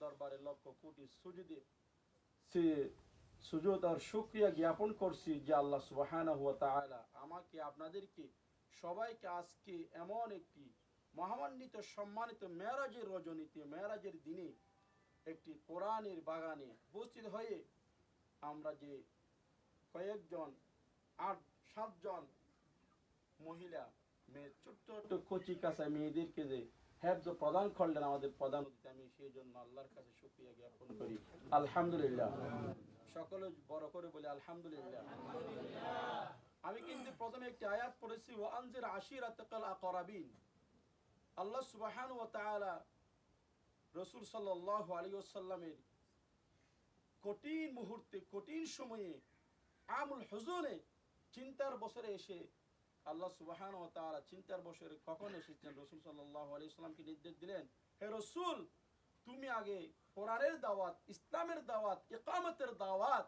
দরবারে লক্ষ কোটি সে সুজুদ আর শুকরিয়া জ্ঞাপন করছি যে আল্লাহ সুবহানাহু ওয়া তাআলা আমাকে, আপনাদেরকে, সবাইকে আজকে এমন একটি মহামান্বিত, সম্মানিত মেরাজের রজনীতে, মেরাজের দিনে একটি কোরআনের বাগানে উপস্থিত হয়ে আমরা যে কয়েকজন, আট, সাতজন মহিলা, মেয়ে, ছোট্ট ছোট্ট কচি কাঁচা মেয়েদেরকে যে প্রদান করলেন আমাদের অতিথি, আমি সেই জন্য আল্লাহর কাছে জ্ঞাপন করি। আলহামদুলিল্লাহ। সকলে বড় করে বলি আলহামদুলিল্লাহ। আমি কিন্তু প্রথমে একটি আয়াত পড়েছি ও আনজির আশিরাতাকাল আকরাবিন। আল্লাহ সুবহান তাআলা রসুল সাল্লাল্লাহু আলাইহি ওয়াসাল্লামের কঠিন মুহূর্তে, কঠিন সময়ে আমুল হুজুনে চিন্তার বছরে এসে আল্লাহ সুবাহান ও তাআলা চিন্তার বছরে কখন এসেছেন? রসুল আলাইহি সাল্লামকে নির্দেশ দিলেন? হে রসুল, তুমি আগে কোরআনের দাওয়াত, ইসলামের দাওয়াত, ইকামতের দাওয়াত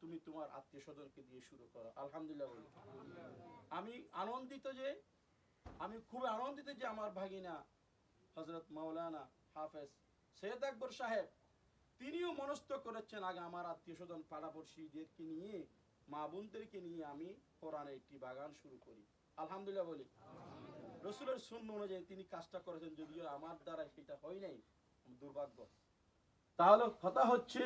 তুমি তোমার আত্মীয় স্বজনকে দিয়ে শুরু করো। আলহামদুলিল্লাহ বলি। আমি আনন্দিত যে, আমি খুব আনন্দিত যে আমার ভাগিনা হজরত মাওলানা হাফেজ সৈয়দ আকবর সাহেব, তিনিও মনস্থ করেছেন আগে আমার আত্মীয় স্বজন পাড়াপড়শিদেরকে নিয়ে, মা বোনদেরকে নিয়ে আমি কোরআনের একটি বাগান শুরু করি। আলহামদুলিল্লাহ বলি। রসুলের শূন্য অনুযায়ী তিনি কাজটা করেছেন যদিও আমার দ্বারা সেটা হয় নাই দুর্ভাগ্য। তাহলে কথা হচ্ছে,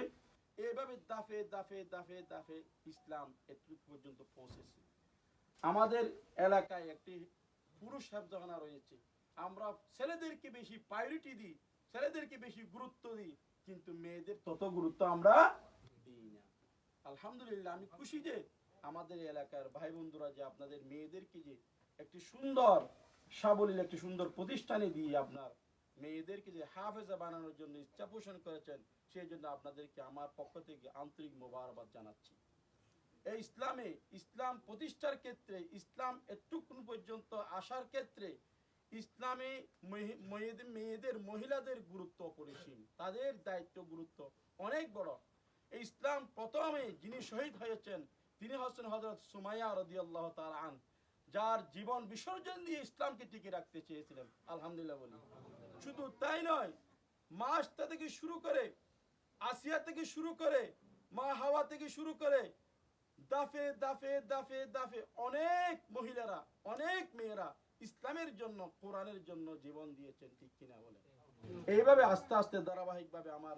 এভাবে দাফে দাফে দাফে দাফে ইসলাম এতটুকু পর্যন্ত পৌঁছেছে। আমাদের এলাকায় একটি পুরুষ হেফজখানা রয়েছে। আমরা ছেলেদেরকে বেশি প্রায়োরিটি দিই, ছেলেদেরকে বেশি গুরুত্ব দিই, কিন্তু মেয়েদের তত গুরুত্ব আমরা দিই না। আলহামদুলিল্লাহ, আমি খুশি যে আমাদের এলাকার ভাই বন্ধুরা যে আপনাদের মেয়েদেরকে যে একটি সুন্দর সাবলীল, একটি সুন্দর প্রতিষ্ঠানে দিয়ে আপনার মেয়েদেরকে যে হাফেজা বানানোর জন্য ইচ্ছা পোষণ করেছেন, সেই জন্য আপনাদেরকে আমার পক্ষ থেকে আন্তরিক মোবারকবাদ জানাচ্ছি। এই ইসলামে ইসলাম প্রতিষ্ঠার ক্ষেত্রে, ইসলাম এতটুকুন পর্যন্ত আসার ক্ষেত্রে ইসলামে মেয়েদের, মহিলাদের গুরুত্ব অপরিসীম। তাদের দায়িত্ব গুরুত্ব অনেক বড়। ইসলাম প্রথমে যিনি শহীদ হয়েছেন তিনি হচ্ছেন হজরত সুমাইয়া রদি আল্লাহ আন যার জীবন বিসর্জন দিয়ে ইসলামকে টিকে রাখতে চেয়েছিলেন। আলহামদুলিল্লাহ বলি। শুধু তাই নয় মাসটা থেকে শুরু করে, আসিয়া থেকে শুরু করে, মা হাওয়া থেকে শুরু করে, দাফে দাফে দাফে দাফে অনেক মহিলারা, অনেক মেয়েরা ইসলামের জন্য, কোরআনের জন্য জীবন দিয়েছেন, ঠিক কিনা বলে এইভাবে আস্তে আস্তে, ধারাবাহিকভাবে আমার